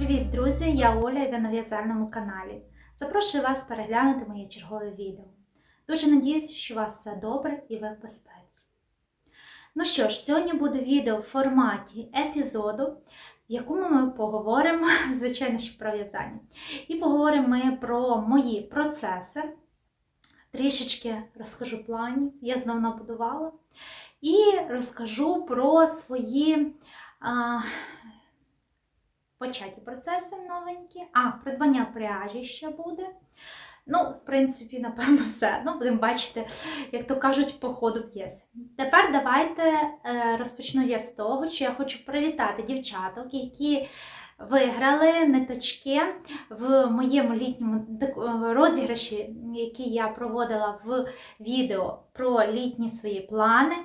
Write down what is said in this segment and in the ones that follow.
Привіт, друзі! Я Оля і ви на в'язальному каналі. Запрошую вас переглянути моє чергове відео. Дуже надіюся, що у вас все добре і ви в безпеці. Ну що ж, сьогодні буде відео в форматі епізоду, в якому ми поговоримо, звичайно, що про в'язання. І поговоримо ми про мої процеси. Трішечки розкажу планів, я знову набудувала. І розкажу про свої а, початі процеси новенькі. А, придбання пряжі ще буде. Ну, в принципі, напевно, все. Ну, будемо бачити, як то кажуть, по ходу п'єси. Тепер давайте е, розпочну я з того, що я хочу привітати дівчаток, які виграли ниточки в моєму літньому е, розіграші, який я проводила в відео про літні свої плани.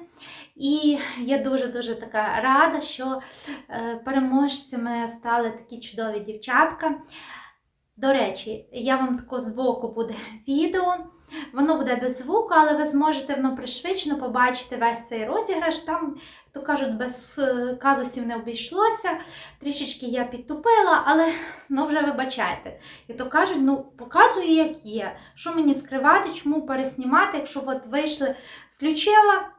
І я дуже-дуже така рада, що е, переможцями стали такі чудові дівчатка. До речі, я вам тако збоку буде відео. Воно буде без звуку, але ви зможете воно пришвидшено побачити весь цей розіграш. Там, то кажуть, без е, казусів не обійшлося. Трішечки я підтупила, але ну вже вибачайте. І то кажуть, ну показую, як є. Що мені скривати, чому переснімати, якщо от вийшли, включила.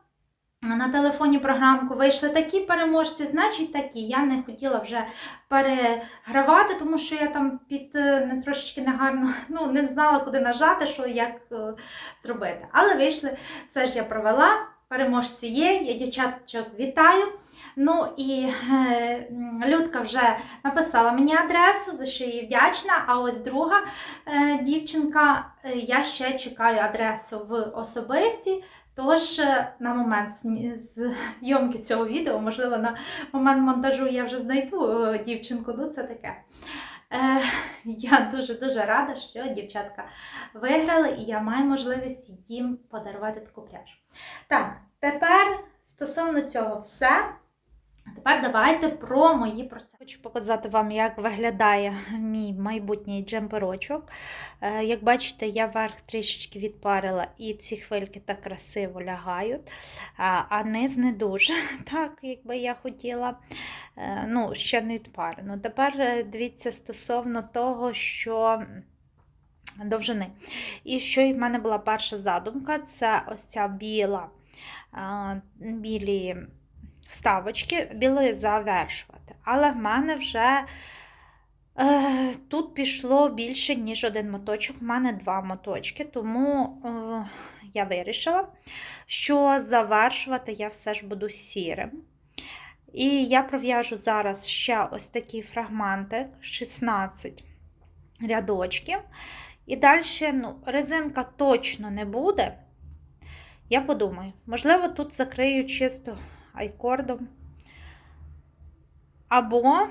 На телефоні програмку вийшли такі переможці, значить такі. Я не хотіла вже перегравати, тому що я там під е, не трошечки негарно ну, не знала, куди нажати, що як е, зробити. Але вийшли, все ж я провела. Переможці є, я дівчаточок вітаю. Ну і е, Людка вже написала мені адресу, за що їй вдячна. А ось друга е, дівчинка, е, я ще чекаю адресу в особисті. Тож е, на момент зйомки цього відео, можливо, на момент монтажу я вже знайду е, дівчинку, ну це таке. Е, я дуже-дуже рада, що дівчатка виграли, і я маю можливість їм подарувати таку пряжу. Так, тепер стосовно цього все. Тепер давайте про мої процеси. Хочу показати вам, як виглядає мій майбутній джемперочок. Е, Як бачите, я верх трішечки відпарила, і ці хвильки так красиво лягають, а, низ не дуже, так, як би я хотіла. Е, Ну, ще не відпарено. Тепер е, дивіться стосовно того, що довжини. І що в мене була перша задумка, це ось ця біла, білі вставочки, білою завершувати. Але в мене вже е, тут пішло більше, ніж один моточок. В мене два моточки, тому е, я вирішила, що завершувати я все ж буду сірим. І я пров'яжу зараз ще ось такий фрагментик, 16 рядочків. І далі ну, резинка точно не буде. Я подумаю, можливо, тут закрию чисто айкордом. Або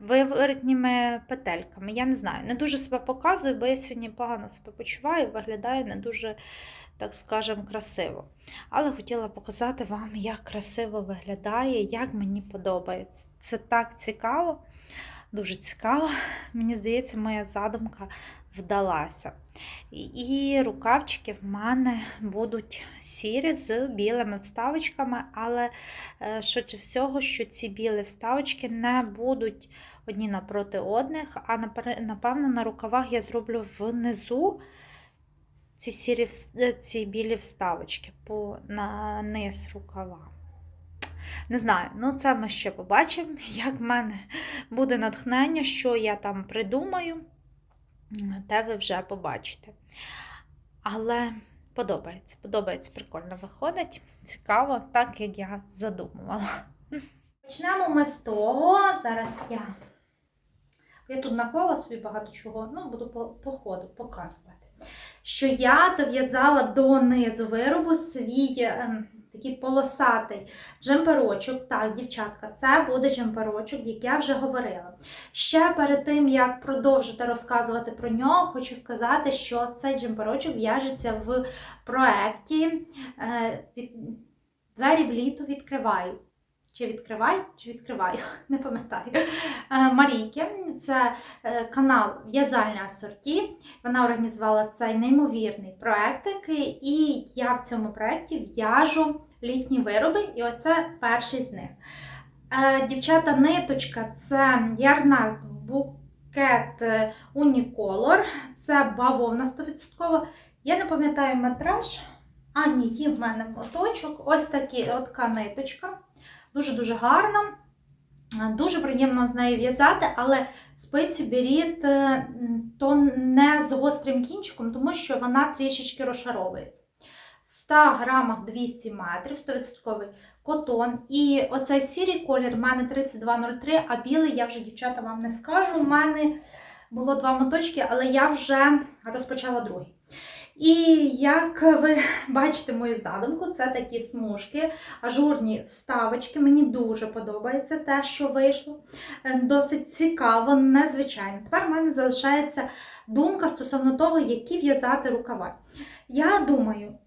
виворотніми петельками. Я не знаю, не дуже себе показую, бо я сьогодні погано себе почуваю, виглядаю не дуже, так скажемо, красиво. Але хотіла показати вам, як красиво виглядає, як мені подобається. Це так цікаво, дуже цікаво. Мені здається, моя задумка вдалася. І рукавчики в мене будуть сірі з білими вставочками, але е, швидше всього, що ці білі вставочки не будуть одні напроти одних, а напевно на рукавах я зроблю внизу ці, сірі, е, ці білі вставочки по на низ рукава. Не знаю, ну це ми ще побачимо, як в мене буде натхнення, що я там придумаю те ви вже побачите. Але подобається, подобається, прикольно виходить. Цікаво, так як я задумувала. Почнемо ми з того. Зараз я. Я тут наклала собі багато чого, ну, буду по, по ходу показувати. Що я дов'язала донизу виробу свій ем, такий полосатий джемперочок. Так, дівчатка, це буде джемперочок, як я вже говорила. Ще перед тим, як продовжити розказувати про нього, хочу сказати, що цей джемперочок в'яжеться в проєкті е. Двері в літо відкриваю. Чи відкривай, чи відкриваю, не пам'ятаю. Е, Марійки, це е, канал В'язальне асорті. Вона організувала цей неймовірний проєктик, і я в цьому проєкті в'яжу літні вироби, і оце перший з них. Е, Дівчата, ниточка це Ярнард букет Unicolor. Це бавовна 100%. Я не пам'ятаю метраж. А, ні, є в мене моточок. Ось така ниточка. Дуже-дуже гарна. Дуже приємно з нею в'язати, але спиці беріть е, то не з гострим кінчиком, тому що вона трішечки розшаровується. В 100 грамах 200 метрів, 100% котон. І оцей сірий колір в мене 3203, а білий я вже, дівчата, вам не скажу. У мене було два моточки, але я вже розпочала другий. І як ви бачите мою задумку, це такі смужки, ажурні вставочки. Мені дуже подобається те, що вийшло. Е, Досить цікаво, незвичайно. Тепер в мене залишається думка стосовно того, які в'язати рукава. Я думаю,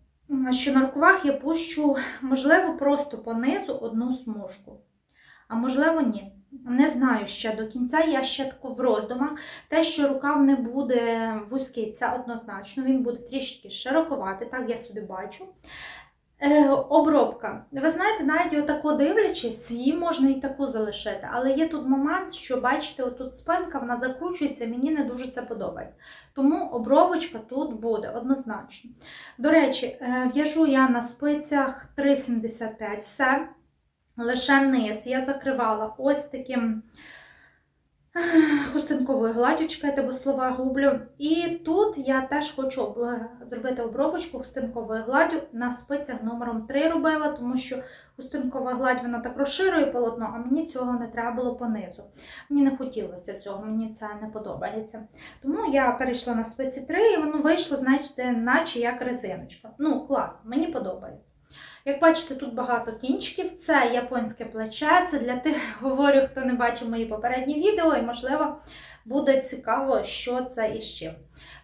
що на рукавах я пущу, можливо, просто по низу одну смужку. А можливо, ні. Не знаю ще до кінця, я ще в роздумах. Те, що рукав не буде вузький, це однозначно, він буде трішки широковатий, так я собі бачу. Е, обробка. Ви знаєте, навіть отако дивлячись, її можна і таку залишити. Але є тут момент, що бачите, отут спинка вона закручується, мені не дуже це подобається. Тому обробочка тут буде однозначно. До речі, е, в'яжу я на спицях 3,75 все. Лише низ я закривала ось таким хустинковою гладдю, чекайте, бо слова гублю. І тут я теж хочу зробити обробочку хустинковою гладдю на спицях номером 3 робила, тому що хустинкова гладь вона так розширює полотно, а мені цього не треба було понизу. Мені не хотілося цього, мені це не подобається. Тому я перейшла на спиці 3 і воно вийшло, знаєте, наче як резиночка. Ну, класно, мені подобається. Як бачите, тут багато кінчиків. Це японське плече. Це для тих, говорю, хто не бачив мої попередні відео, і, можливо, буде цікаво, що це і з чим.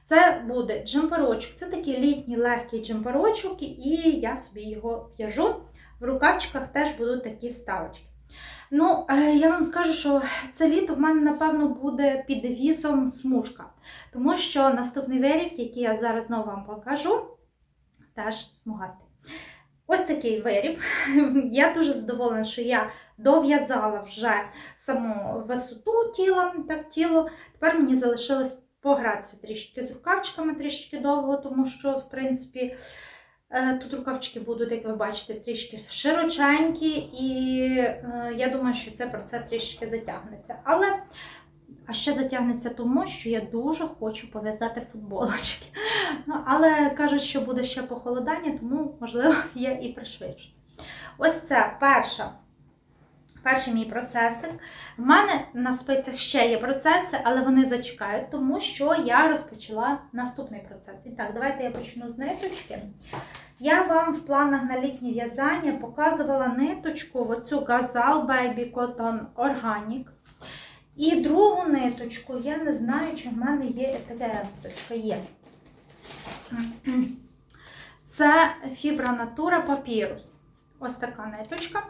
Це буде джемперочок. Це такий літній легкий джемперочок, і я собі його в'яжу. В рукавчиках теж будуть такі вставочки. Ну, е, я вам скажу, що це літо в мене, напевно, буде під девізом смужка. Тому що наступний виріб, який я зараз знову вам покажу, теж смугастий. Ось такий виріб. Я дуже задоволена, що я дов'язала вже саму висоту тіла, так тіло. Тепер мені залишилось погратися трішки з рукавчиками, трішки довго, тому що, в принципі, е, тут рукавчики будуть, як ви бачите, трішки широченькі, і е, я думаю, що це процес трішки затягнеться. Але а ще затягнеться тому, що я дуже хочу пов'язати футболочки. Ну, але кажуть, що буде ще похолодання, тому, можливо, я і пришвидшу. Ось це перша. Перший мій процесик. У мене на спицях ще є процеси, але вони зачекають, тому що я розпочала наступний процес. І так, давайте я почну з ниточки. Я вам в планах на літнє в'язання показувала ниточку, оцю Gazal Baby Cotton Organic. І другу ниточку, я не знаю, чи в мене є така є. Це Фібра Натура Папірус. Ось така ниточка.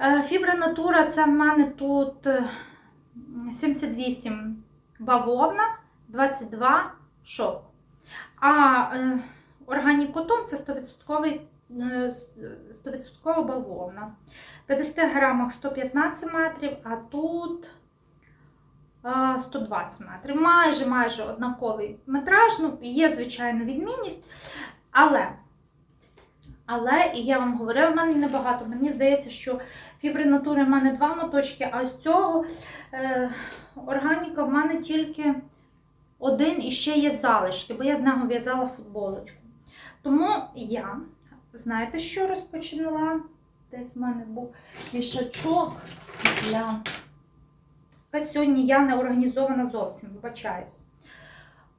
Е, Фібра Натура це в мене тут е, 78 бавовна, 22 шовк. А е, Органік Котон це 100%, е, 100% бавовна. В 50 грамах 115 метрів, а тут е, 120 метрів. Майже майже однаковий метраж. Ну, є, звичайно, відмінність. Але, але, і я вам говорила, в мене небагато. Мені здається, що фібри натури в мене два моточки, а з цього е, органіка в мень тільки один і ще є залишки, бо я з нього в'язала футболочку. Тому я, знаєте, що розпочинала? Десь в мене був вішачок для. Якась сьогодні я не організована зовсім, вибачаюсь.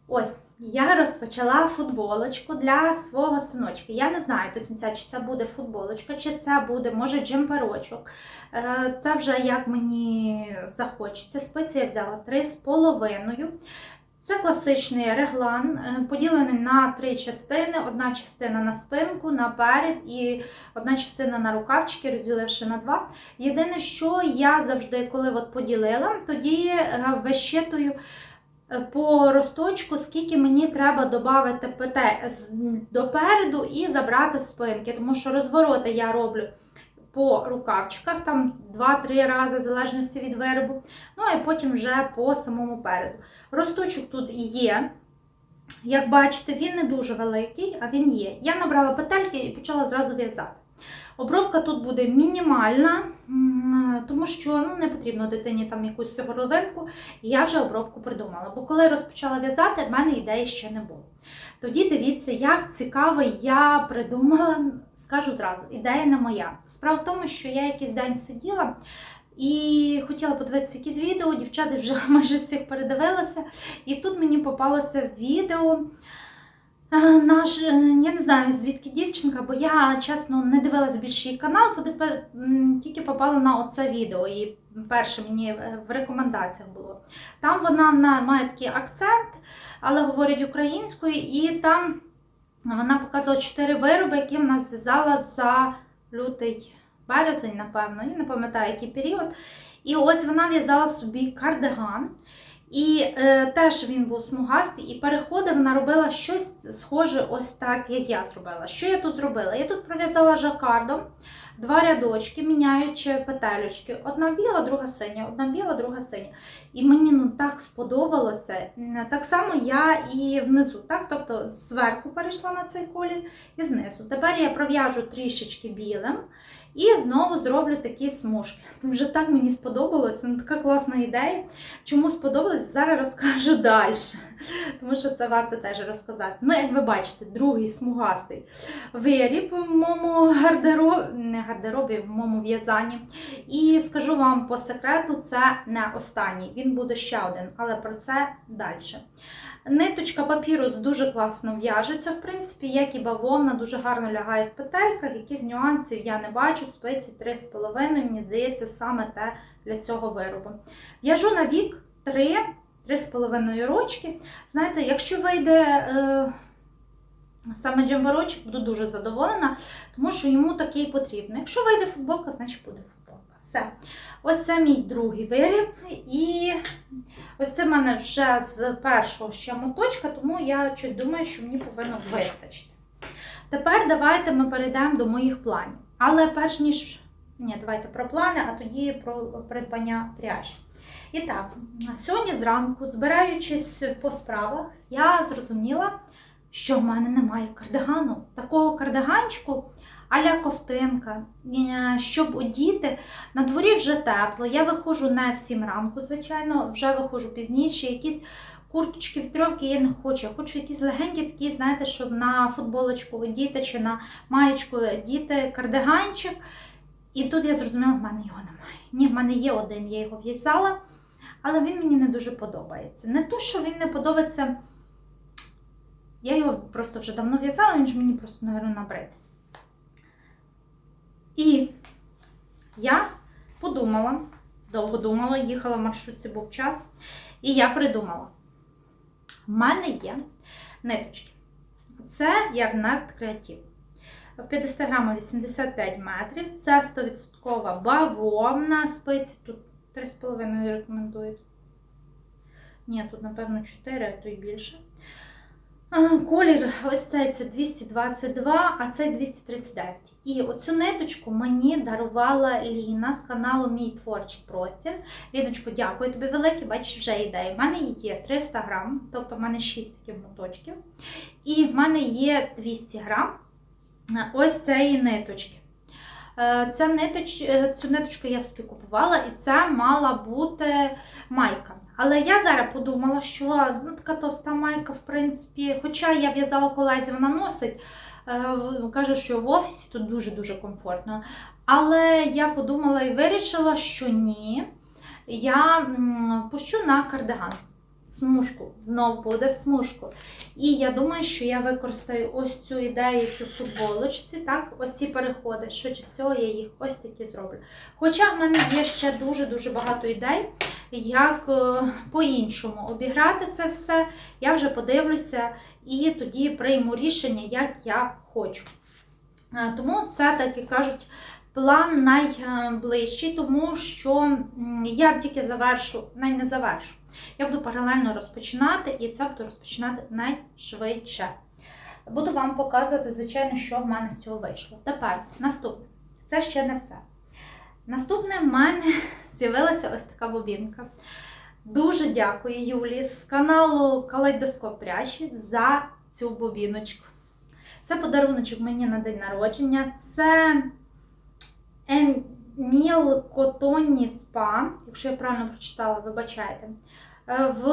Ось, я розпочала футболочку для свого синочка. Я не знаю до кінця, чи це буде футболочка, чи це буде, може, джемперочок. Е, Це вже як мені захочеться. Спиці я взяла три з половиною. Це класичний реглан, е, поділений на три частини. Одна частина на спинку, наперед і одна частина на рукавчики, розділивши на два. Єдине, що я завжди, коли от поділила, тоді е, вищитую е, по росточку, скільки мені треба додати допереду і забрати спинки. Тому що розвороти я роблю по рукавчиках, там 2-3 рази, в залежності від виробу. Ну і потім вже по самому переду. Росточок тут є. Як бачите, він не дуже великий, а він є. Я набрала петельки і почала зразу в'язати. Обробка тут буде мінімальна, тому що ну, не потрібно дитині там якусь горловинку. І я вже обробку придумала. Бо коли розпочала в'язати, в мене ідеї ще не було. Тоді дивіться, як цікаво я придумала, скажу зразу, ідея не моя. Справа в тому, що я якийсь день сиділа і хотіла подивитися якісь відео, дівчата вже майже всіх передивилася. І тут мені попалося відео. Е, Наш, е, я не знаю, звідки дівчинка, бо я чесно не дивилась більше її канал, тільки попала на оце відео. І перше мені е, в рекомендаціях було. Там вона має такий акцент, але говорить українською, і там вона показувала чотири вироби, які вона зв'язала за лютий березень, напевно, я не пам'ятаю, який період. І ось вона в'язала собі кардиган. І е, теж він був смугастий, і переходи вона робила щось схоже, ось так, як я зробила. Що я тут зробила? Я тут пров'язала жакардом два рядочки, міняючи петелечки. Одна біла, друга синя, одна біла, друга синя. І мені ну так сподобалося. Так само я і внизу, так? Тобто зверху перейшла на цей колір і знизу. Тепер я пров'яжу трішечки білим. І знову зроблю такі смужки. Вже так мені сподобалося, ну така класна ідея. Чому сподобалось, зараз розкажу далі. Тому що це варто теж розказати. Ну, як ви бачите, другий смугастий виріб в моєму гардеробі, не гардеробі, в моєму в'язанні. І скажу вам по секрету, це не останній. Він буде ще один, але про це далі. Ниточка папірус дуже класно в'яжеться, в принципі, як і бавовна, дуже гарно лягає в петельках. Якісь нюанси я не бачу. Спиці 3,5, мені здається, саме те для цього виробу. В'яжу на вік 3, 3,5 рочки. Знаєте, якщо вийде е, саме джембарочок, буду дуже задоволена, тому що йому такий потрібно. Якщо вийде футболка, значить буде футболка. Все. Ось це мій другий виріб. І ось це в мене вже з першого ще моточка, тому я щось думаю, що мені повинно вистачити. Тепер давайте ми перейдемо до моїх планів. Але перш ніж. Ні, давайте про плани, а тоді про придбання пряжі. І так, сьогодні зранку, збираючись по справах, я зрозуміла, що в мене немає кардигану. Такого кардиганчику а-ля ковтинка, е, щоб одіти. На дворі вже тепло. Я виходжу не в 7 ранку, звичайно, вже виходжу пізніше. Якісь курточки, втрьовки я не хочу. Я хочу якісь легенькі такі, знаєте, щоб на футболочку одіти чи на маєчку одіти кардиганчик. І тут я зрозуміла, в мене його немає. Ні, в мене є один, я його в'язала, але він мені не дуже подобається. Не то, що він не подобається. Я його просто вже давно в'язала, він ж мені просто, мабуть, набрид. І я подумала, довго думала, їхала в маршрутці, був час, і я придумала: в мене є ниточки. Це Ярнард Креатив. В 50 грамах 85 метрів. Це 100% бавовна спиці. Тут 3,5 рекомендують. Ні, тут, напевно, 4, а то й більше. Колір ось цей це 222, а цей 239. І оцю ниточку мені дарувала Ліна з каналу Мій творчий простір. Ліночко, дякую тобі велике, бачиш, вже ідея. В мене її є 300 грам, тобто в мене 6 таких моточків. І в мене є 200 грам ось цієї ниточки. Е, Ця ниточ... е, Цю ниточку я собі купувала, і це мала бути майка. Але я зараз подумала, що ну, така товста майка, в принципі, хоча я в'язала колезі, вона носить, е, каже, що в офісі тут дуже-дуже комфортно. Але я подумала і вирішила, що ні, я пущу на кардиган. Смужку, знов буде в смужку. І я думаю, що я використаю ось цю ідею у футболочці, так, ось ці переходи. Швидше всього, я їх ось такі зроблю. Хоча в мене є ще дуже-дуже багато ідей, як е, по-іншому обіграти це все. Я вже подивлюся і тоді прийму рішення, як я хочу. Е, Тому це, так і кажуть, план найближчий, тому що я тільки завершу, най не завершу. Я буду паралельно розпочинати, і це буду розпочинати найшвидше. Буду вам показувати, звичайно, що в мене з цього вийшло. Тепер наступне. це ще не все. Наступне в мене з'явилася ось така бобінка. Дуже дякую Юлі з каналу Калейдоскоп Пряжі за цю бобіночку. Це подаруночок мені на день народження. Це Еміл Котонні Спа, якщо я правильно прочитала, вибачайте. Е, В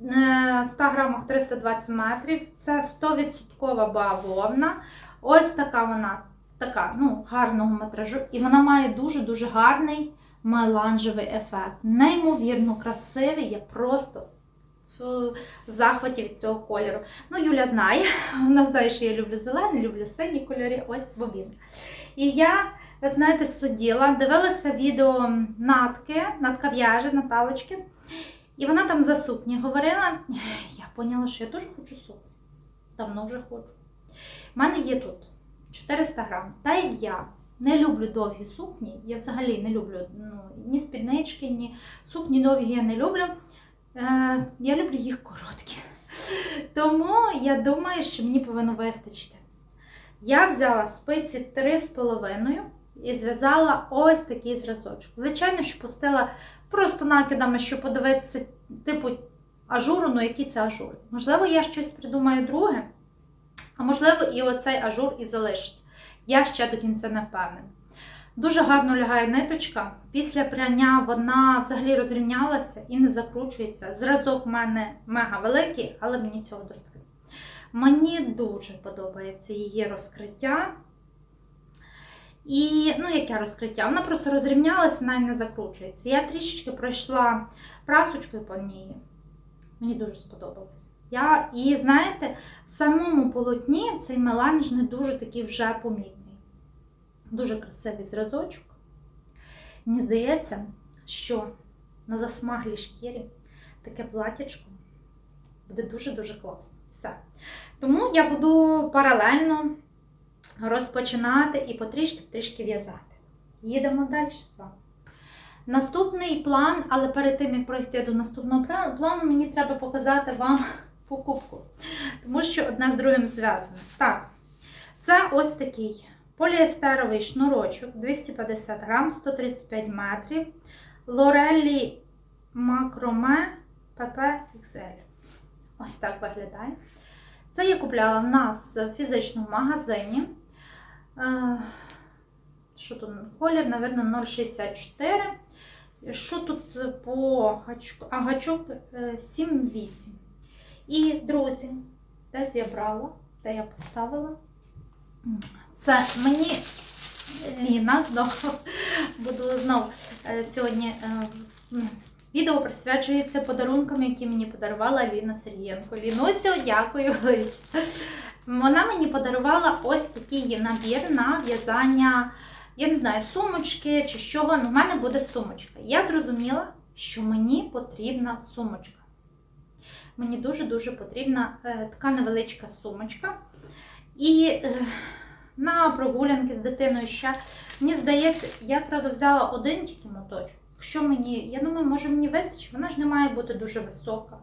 е, 100 грамах 320 метрів. Це 100% бавовна. Ось така вона, така, ну, гарного метражу. І вона має дуже-дуже гарний меланжевий ефект. Неймовірно красивий, я просто в захваті від цього кольору. Ну, Юля знає, вона знає, що я люблю зелений, люблю сині кольори, ось бобін. І я, знаєте, сиділа, дивилася відео Натки, Натка в'яже, Наталочки. І вона там за сукні говорила. Я поняла, що я теж хочу сукню. Давно вже хочу. У мене є тут 400 грам. Та як я не люблю довгі сукні, я взагалі не люблю ну, ні спіднички, ні сукні довгі я не люблю. Е, я люблю їх короткі. Тому я думаю, що мені повинно вистачити. Я взяла спиці 3,5 і зв'язала ось такий зразочок. Звичайно, що пустила просто накидами, щоб подивитися, типу, ажуру, ну який це ажур. Можливо, я щось придумаю друге, а можливо, і оцей ажур і залишиться. Я ще до кінця не впевнена. Дуже гарно лягає ниточка. Після пряння вона взагалі розрівнялася і не закручується. Зразок в мене мега великий, але мені цього достатньо. Мені дуже подобається її розкриття. І, ну, яке розкриття? Вона просто розрівнялася, навіть не закручується. Я трішечки пройшла прасочкою по ній. Мені дуже сподобалось. Я, і знаєте, в самому полотні цей меланж не дуже такий вже помітний. Дуже красивий зразочок. Мені здається, що на засмаглій шкірі таке платячко буде дуже-дуже класно. Все. Тому я буду паралельно розпочинати і потрішки-потрішки в'язати. Їдемо далі з вами. Наступний план, але перед тим, як пройти до наступного плану, мені треба показати вам покупку. Тому що одне з другим зв'язане. Так, це ось такий поліестеровий шнурочок 250 грам, 135 метрів. Лорелі Макроме XL. Ось так виглядає. Це я купляла в нас в фізичному магазині. Е, Що тут? Колір, напевно, 0,64. Що тут по гачку? А гачок е, 7,8. І, друзі, десь я брала, де я поставила. Це мені Ліна знову буду знову е, сьогодні. е, Відео присвячується подарункам, які мені подарувала Ліна Сергієнко. Лінусю, дякую. Вона мені подарувала ось такий набір на в'язання, я не знаю, сумочки чи що. Ну, в мене буде сумочка. Я зрозуміла, що мені потрібна сумочка. Мені дуже-дуже потрібна е, така невеличка сумочка. І е, на прогулянки з дитиною ще, мені здається, я правда взяла один тільки моточок. Якщо мені, я думаю, може мені вистачить, вона ж не має бути дуже висока.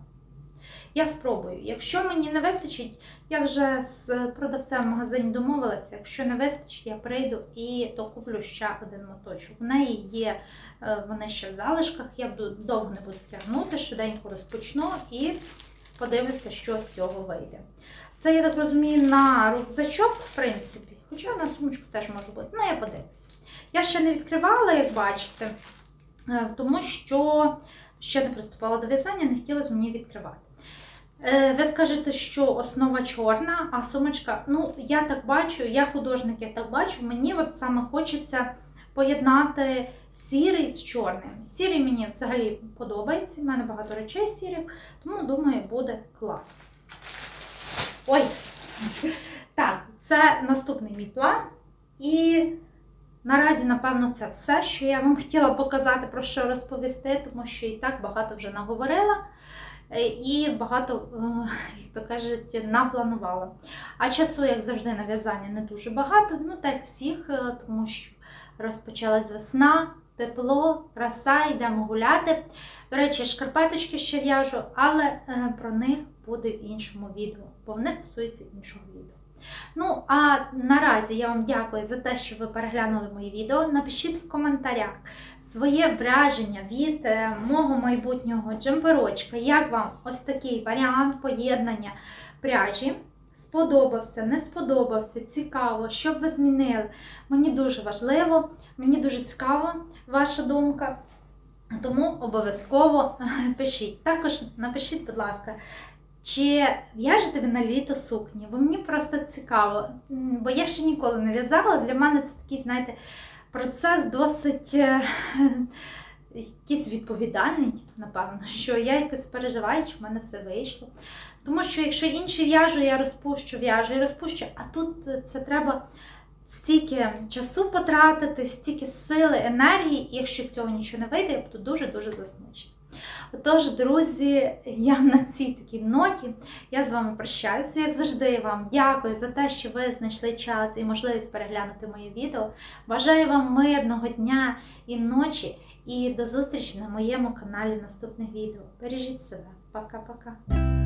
Я спробую. Якщо мені не вистачить, я вже з продавцем в магазині домовилася. Якщо не вистачить, я прийду і то куплю ще один моточок. В неї є е, вони ще в залишках. Я довго не буду тягнути, швиденько розпочну і подивлюся, що з цього вийде. Це, я так розумію, на рюкзачок, в принципі. Хоча на сумочку теж може бути. Ну, я подивлюся. Я ще не відкривала, як бачите, е, тому що ще не приступала до в'язання, не хотілося мені відкривати. Е, Ви скажете, що основа чорна, а сумочка, ну, я так бачу, я художник, я так бачу, мені от саме хочеться поєднати сірий з чорним. Сірий мені взагалі подобається, в мене багато речей сірих, тому думаю, буде класно. Ой! Так, це наступний мій план. І наразі, напевно, це все, що я вам хотіла показати, про що розповісти, тому що і так багато вже наговорила. Е, І багато, е, як то кажуть, напланувала. А часу, як завжди, на в'язання не дуже багато, ну так всіх, е, тому що розпочалась весна, тепло, краса, йдемо гуляти. До речі, шкарпеточки ще в'яжу, але про них буде в іншому відео, бо вони стосуються іншого відео. Ну, а наразі я вам дякую за те, що ви переглянули моє відео. Напишіть в коментарях своє враження від е, мого майбутнього джемперочка. Як вам ось такий варіант поєднання пряжі? Сподобався, не сподобався, цікаво, що б ви змінили. Мені дуже важливо, мені дуже цікава ваша думка. Тому обов'язково пишіть. Також напишіть, будь ласка, чи в'яжете ви на літо сукні? Бо мені просто цікаво. Бо я ще ніколи не в'язала. Для мене це такий, знаєте, процес досить е, якийсь відповідальний, напевно, що я якось переживаю, чи в мене все вийшло. Тому що якщо інші в'яжу, я розпущу, в'яжу і розпущу, а тут е, це треба стільки часу потратити, стільки сили, енергії, і якщо з цього нічого не вийде, я буду дуже-дуже засмучена. Отож, друзі, я на цій такій ноті я з вами прощаюся. Як завжди, вам дякую за те, що ви знайшли час і можливість переглянути моє відео. Бажаю вам мирного дня і ночі, і до зустрічі на моєму каналі наступних відео. Бережіть себе. Пока-пока.